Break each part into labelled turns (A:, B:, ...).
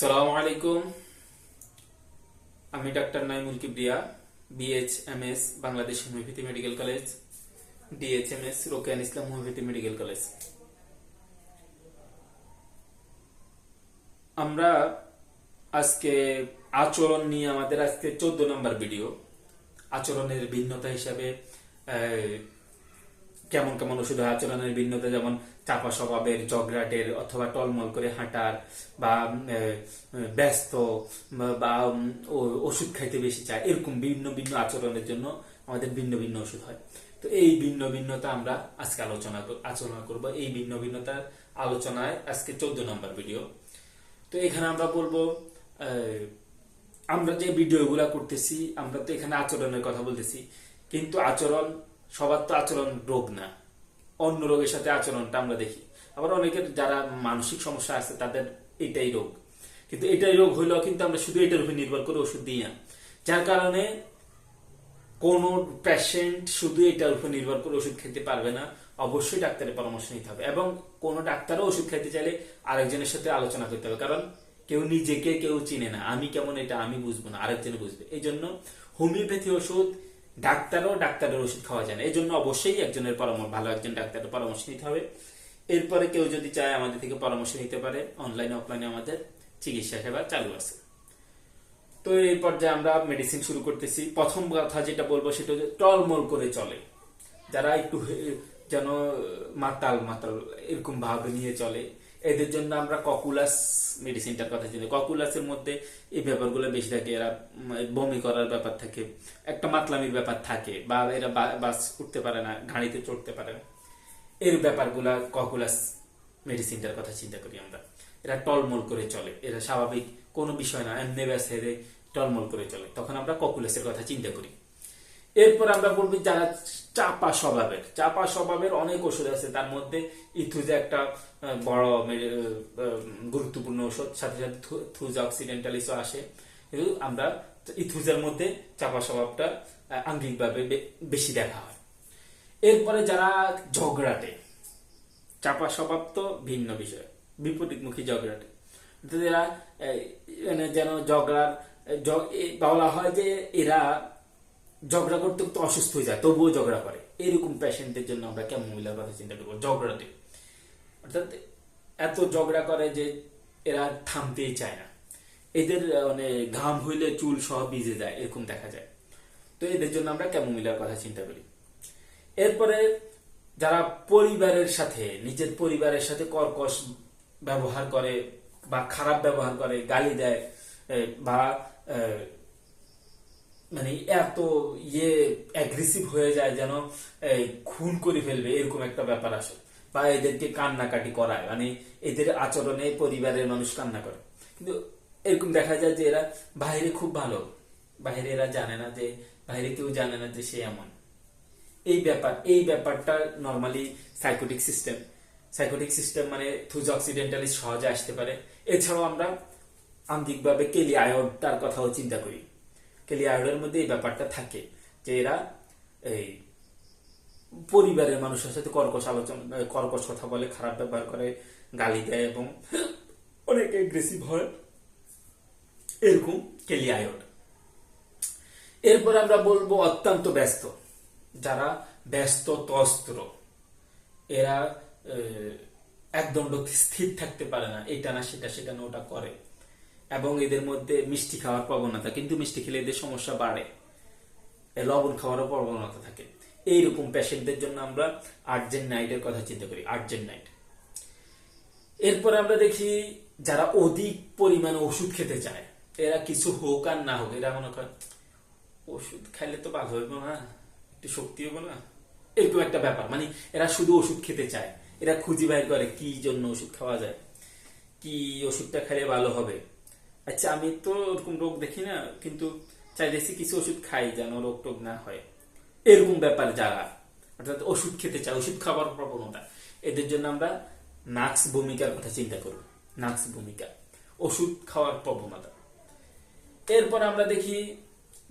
A: সালামু আলাইকুম। আমি doctor Naimul Kibria B H M S Bangladesh homeopathy medical college DHMS Rokeyan Islam homeopathy medical college. আমরা আজকে আচরণ নিয়ে আমাদের আজকে চোদ্দ নম্বর ভিডিও। আচরণের ভিন্নতা হিসাবে কেমন কেমন ওষুধ আচরণের ভিন্নতা, যেমন চাপা স্বভাবের জগরাটের অথবা টলমল করে হাঁটার বা ব্যস্ত বা- ওষুধ খাইতে বেশি চায়, এরকম ভিন্ন ভিন্ন আচরণের জন্য আমাদের ভিন্ন ভিন্ন ওষুধ হয়। তো এই ভিন্ন ভিন্নতা আমরা আজকে আলোচনা আলোচনা করব। এই ভিন্ন ভিন্নতার আলোচনায় আজকে চোদ্দ নম্বর ভিডিও তো এখানে আমরা বলব আমরা যে ভিডিওগুলো করতেছি, আমরা তো এখানে আচরণের কথা বলতেছি। কিন্তু আচরণ সবার তো আচরণ রোগ না। অন্য রোগের সাথে আচরণটা আমরা দেখি। আবার অনেকের যারা মানসিক সমস্যা আছে, তাদের এটাই রোগ। কিন্তু এটাই রোগ হইলেও কিন্তু আমরা শুধু এটার উপর নির্ভর করে ওষুধ দিই না। যার কারণে কোন পেশেন্ট শুধু এটার উপর নির্ভর করে ওষুধ খেতে পারবে না, অবশ্যই ডাক্তারের পরামর্শ নিতে হবে এবং কোন ডাক্তারও ওষুধ খেতে চাইলে আরেকজনের সাথে আলোচনা করতে হবে। কারণ কেউ নিজেকে কেউ চিনে না, আমি কেমন এটা আমি বুঝব না, আরেকজনে বুঝবে। এই জন্য হোমিওপ্যাথি ওষুধ ডাক্তারও ডাক্তারের ওষুধ খাওয়া যায় না। এই জন্য অবশ্যই একজনের পরামর্শ, ভালো একজন ডাক্তারের পরামর্শ নিতে হবে। এরপরে কেউ যদি চায় আমাদের থেকে পরামর্শ নিতে পারে অনলাইনে অফলাইনে আমাদের চিকিৎসা সেবা চালু আছে। তো এই পর্যায়ে আমরা মেডিসিন শুরু করতেছি। প্রথম কথা যেটা বলব সেটা হচ্ছে টলমল করে চলে। যারা একটু যেন মাতাল মাতাল এরকম ভাবে নিয়ে চলে এদের জন্য আমরা ককুলাস মেডিসিনটার কথা চিনি। ককুলাসের মধ্যে এই ব্যাপারগুলো বেশি থাকে। এরা বমি করার ব্যাপার থাকে, একটা মাতলামির ব্যাপার থাকে বা এরা বাস উঠতে পারে না গাড়িতে চড়তে পারে না। এর ব্যাপারগুলা ককুলাস মেডিসিনটার কথা চিন্তা করি আমরা। এরা টলমল করে চলে। এরা স্বাভাবিক কোনো বিষয় না, এমনি ব্যাস হেরে টলমল করে চলে। তখন আমরা ককুলাসের কথা চিন্তা করি। এরপর আমরা বলব যারা চাপা স্বভাবের চাপা স্বভাবের অনেক ওষুধ আছে তার মধ্যে ইথুজা একটা বড় গুরুত্বপূর্ণ ওষুধ সাথে সাথে থুজা অক্সিডেন্টালিসও আসে। আমরা ইথুজার মধ্যে চাপা স্বভাবটা আঙ্গিকভাবে বেশি দেখা হয়। এরপরে যারা ঝগড়াটে চাপা স্বভাব তো ভিন্ন বিষয় বিপরীতমুখী ঝগড়াটে। এই, মানে যেন ঝগড়ার বলা হয় যে এরা ঝগড়া করতে করতে অসুস্থ হয়ে যায়, তবুও ঝগড়া করে। এরকম পেশেন্টদের জন্য আমরা কেমন মহিলার কথা চিন্তা করব? ঝগড়াতে অর্থাৎ এত ঝগড়া করে যে এরা থামতেই চায় না। এদের মানে ঘাম হইলে চুল সহ ভিজে যায়, এরকম দেখা যায়। তো এদের জন্য আমরা কেমন মহিলার কথা চিন্তা করি? এরপরে যারা পরিবারের সাথে, নিজের পরিবারের সাথে কর্কশ ব্যবহার করে বা খারাপ ব্যবহার করে, গালি দেয় বা মানে এত ইয়ে অ্যাগ্রেসিভ হয়ে যায় যেন খুন করে ফেলবে, এরকম একটা ব্যাপার আসে। বা এদেরকে কান্নাকাটি করায় মানে এদের আচরণে পরিবারের মানুষ কান্না করে। কিন্তু এরকম দেখা যায় যে এরা বাইরে খুব ভালো। বাইরে এরা জানে না যে, বাইরে কেউ জানে না যে সে এমন। এই ব্যাপার, এই ব্যাপারটা normally psychotic system psychotic system মানে থুজ অক্সিডেন্টালি সহজে আসতে পারে। এছাড়াও আমরা আন্তিকভাবে কেলি আয়োডটার কথাও চিন্তা করি। কেলি আয়োডের মধ্যে এই ব্যাপারটা থাকে যে এরা এই পরিবারের মানুষের সাথে কর্কশ আলোচনা কর্কশ কথা বলে, খারাপ ব্যবহার করে, গালি দেয় এবং অনেক এগ্রেসিভ হয়। এরকম কেলি আয়োড এরপর আমরা বলব অত্যন্ত ব্যস্ত। যারা ব্যস্ত, তস্ত্র, এরা একদণ্ড স্থির থাকতে পারে না। এটা না, সেটা সেটা না, ওটা করে। এবং এদের মধ্যে মিষ্টি খাওয়ার প্রবণতা, কিন্তু মিষ্টি খেলে এদের সমস্যা বাড়ে। লবণ খাওয়ারও প্রবণতা থাকে। এইরকম পেশেন্টদের জন্য আমরা আর্জেন্ট নাইটের কথা চিন্তা করি আর্জেন্ট নাইট এরপরে আমরা দেখি যারা অধিক পরিমাণে ওষুধ খেতে চায়, এরা কিছু হোক আর না হোক, এরা মনে করে ওষুধ খাইলে তো ভালো হইব না, একটু শক্তি হইব না। এরকম একটা ব্যাপার। মানে এরা শুধু ওষুধ খেতে চায়, এরা খুঁজি বাইর করে কি জন্য ওষুধ খাওয়া যায়, কি ওষুধটা খেলে ভালো হবে। আচ্ছা আমি তো ওরকম রোগ দেখি না, কিন্তু চাইতেছি কিছু ওষুধ খাই যেন রোগ টোগ না হয়। এরকম ব্যাপার যারা, অর্থাৎ ওষুধ খেতে চায়, ওষুধ খাবার প্রবণতা। এদের জন্য আমরা নাক্স ভূমিকার কথা চিন্তা করব, নাক্স ভূমিকা, ওষুধ খাওয়ার প্রবণতা। এরপর আমরা দেখি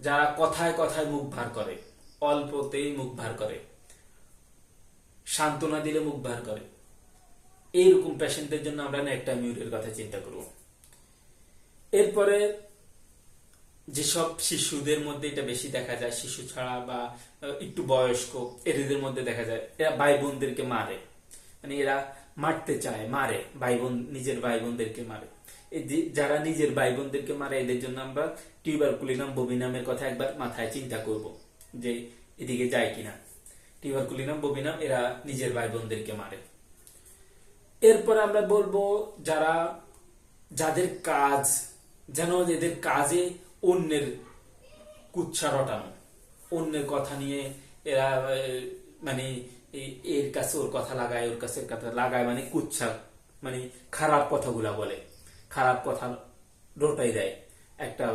A: যারা কথায় কথায় মুখ ভার করে, অল্পতেই মুখ ভার করে, সান্ত্বনা দিলে মুখ ভার করে। এইরকম পেশেন্টদের জন্য আমরা একটা মিউরের কথা চিন্তা করব। এরপরে যেসব শিশুদের মধ্যে এটা বেশি দেখা যায়, শিশু ছাড়া বা একটু বয়স্ক, এদের মধ্যে দেখা যায়, এরা ভাই বোনদেরকে মারে। মানে এরা মারতে চায়, মারে ভাই বোন নিজের ভাই বোনদেরকে মারে যারা নিজের ভাই বোনদেরকে মারে, এদের জন্য আমরা টিউবারকুলিনাম, ববিনামের কথা একবার মাথায় চিন্তা করব যে এদিকে যায় কিনা। টিউবারকুলিনাম, ববিনাম, এরা নিজের ভাই বোনদেরকে মারে। এরপর আমরা বলব যারা, যাদের কাজ যেন এদের কাজে অন্যের কুচ্ছা রটানো। অন্যের কথা নিয়ে এরা মানে এর কাছে ওর কথা লাগায়, ওর কাছে কথা লাগায় মানে কুচ্ছা মানে খারাপ কথাগুলা বলে। খারাপ কথা রটাই দেয়। একটা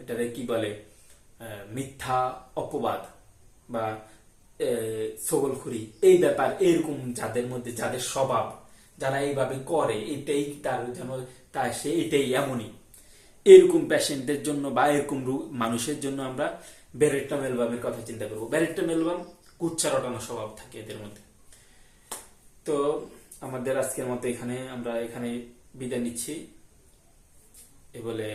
A: এটারে কি বলে? মিথ্যা অপবাদ বা সগলখুরি এই ব্যাপার এরকম যাদের মধ্যে, যাদের স্বভাব যারা এইভাবে করে, এটাই তার যেন তা সে এটাই এমনই। এরকম পেশেন্টদের জন্য বা এরকম মানুষের জন্য আমরা ব্যারেট্টা মেলবামের কথা চিন্তা করব। ব্যারেট্টা মেলবাম কুচ্ছা রটানো স্বভাব থাকে এদের মধ্যে। তো আমাদের আজকের মতো এখানে, আমরা এখানে বিদায় নিচ্ছি। এ বলে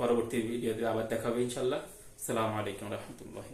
A: পরবর্তী ভিডিওতে আবার দেখা ইনশাল্লাহ সালাম আলাইকুম রহমতুল্লাহ